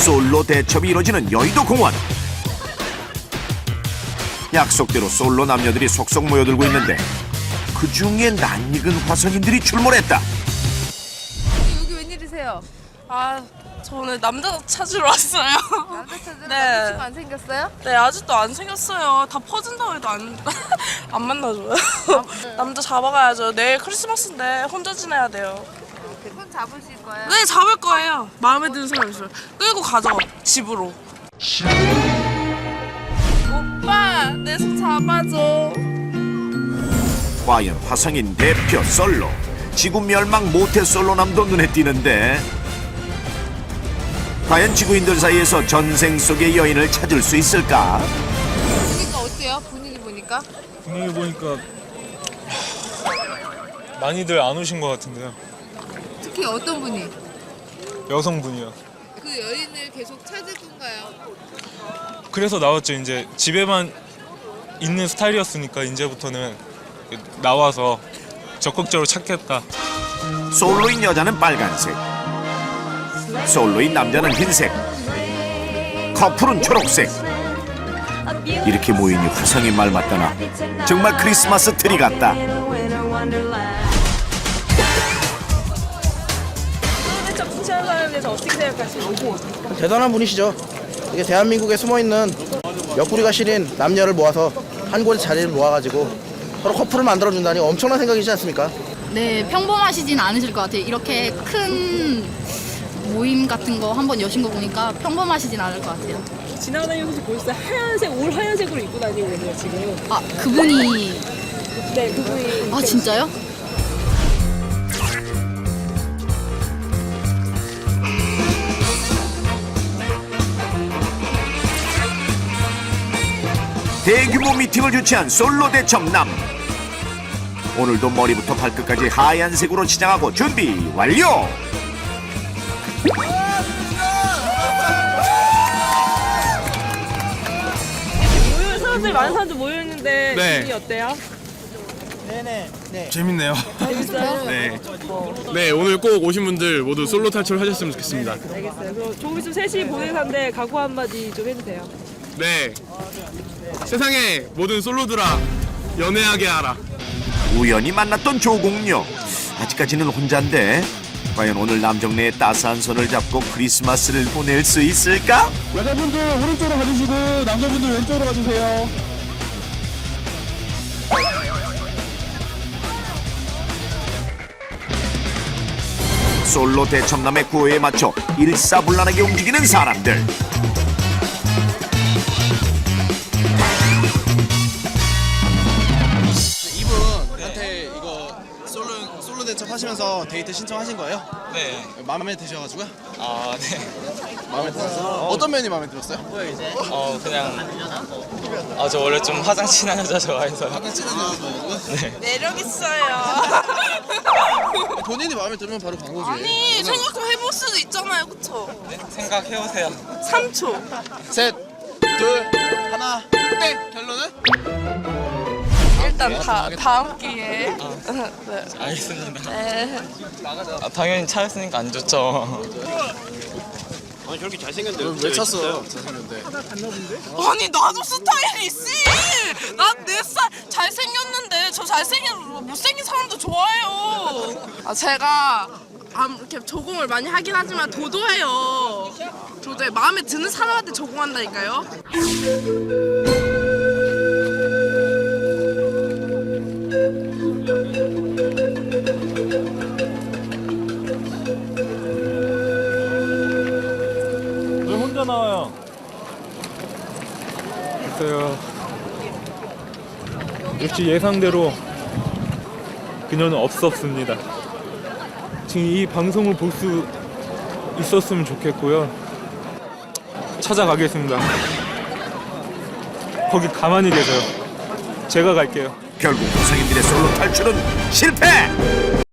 솔로 대첩이 이뤄지는 여의도 공원. 약속대로 솔로 남녀들이 속속 모여들고 있는데 그 중에 낯익은 화성인들이 출몰했다. 여기 웬일이세요? 아, 저 오늘 남자 찾으러 왔어요. 남자 찾으러 네. 남자친구 안 생겼어요? 네, 아직도 안 생겼어요. 다 퍼진다고 해도 안, 안 만나줘요. 남자 잡아가야죠. 내일 크리스마스인데 혼자 지내야 돼요. 손 잡으실 거예요? 네, 잡을 거예요. 마음에 드는 사람 있어요. 끌고 가죠, 집으로. 오빠, 내 손 잡아줘. 과연 화성인 대표 솔로 지구 멸망 모태 솔로남도 눈에 띄는데 과연 지구인들 사이에서 전생 속의 여인을 찾을 수 있을까? 보니까 어때요? 분위기 보니까? 분위기 보니까 많이들 안 오신 것 같은데요. 특히 어떤 분이? 여성분이요. 그 여인을 계속 찾을 건가요? 그래서 나왔죠. 이제 집에만 있는 스타일이었으니까 이제부터는 나와서 적극적으로 찾겠다. 솔로인 여자는 빨간색 솔로인 남자는 흰색 커플은 초록색 이렇게 모이니 화성인 말 맞다나 정말 크리스마스 트리 같다 대단한 분이시죠. 이게 대한민국에 숨어 있는 옆구리가 시린 남녀를 모아서 한 곳에 자리를 모아가지고 서로 커플을 만들어 준다니 엄청난 생각이지 않습니까? 네, 평범하시진 않으실 것 같아요. 이렇게 큰 모임 같은 거 한번 여신 거 보니까 평범하시진 않을 것 같아요. 지나다니면서 보셨어요? 하얀색 올 하얀색으로 입고 다니고 있네요 지금. 아, 그분이 네 그분이 아, 진짜요? 대규모 미팅을 주최한 솔로 대첩남 오늘도 머리부터 발끝까지 하얀색으로 치장하고 준비 완료 모여 사람들 많은 사람들 모여 있는데 네. 분위기 어때요? 재밌네요. 재밌어요? 네. 네, 오늘 꼭 오신 분들 모두 솔로 탈출하셨으면 좋겠습니다. 알겠어요. 그럼 조금 있으면 셋이 보낼 건데 각오 한마디 좀 해주세요. 네. 세상의 모든 솔로들아 연애하게 하라. 우연히 만났던 조공녀 아직까지는 혼자인데 과연 오늘 남정네의 따스한 손을 잡고 크리스마스를 보낼 수 있을까? 여자분들 오른쪽으로 가주시고 남자분들 왼쪽으로 가주세요. 솔로 대첩남의 구호에 맞춰 일사불란하게 움직이는 사람들 하시면서 데이트 신청하신 거예요? 네. 마음에 드셔가지고요? 아, 네. 마음에 들었어요? 어떤 면이 마음에 들었어요? 어, 그냥 아, 저 원래 좀 화장 진한 여자 좋아해서. 약간 찌는 여자분이고요? 매력 있어요. 본인이 마음에 들면 바로 간 거지. 아니, 생각 좀 해볼 수도 있잖아요, 그쵸? 생각해 보세요. 3초. 셋, 둘, 하나, 땡! 결론은? 일단 다, 다음 기회에. 네. 알겠습니다. 네. 아, 당연히 차였으니까 안 좋죠. 그럼 왜 찼어? 잘생겼는데. 아니 나도 스타일이 있지. 난내 스타일 잘생겼는데 저 잘생긴 못생긴 사람도 좋아해요. 아 제가 암 이렇게 조공을 많이 하긴 하지만 도도해요. 도도해 마음에 드는 사람한테 조공한다니까요. 혼자 나와요? 글쎄요. 역시 예상대로 그녀는 없었습니다. 지금 이 방송을 볼 수 있었으면 좋겠고요. 찾아가겠습니다. 거기 가만히 계세요. 제가 갈게요. 결국 화성인들의 솔로 탈출은 실패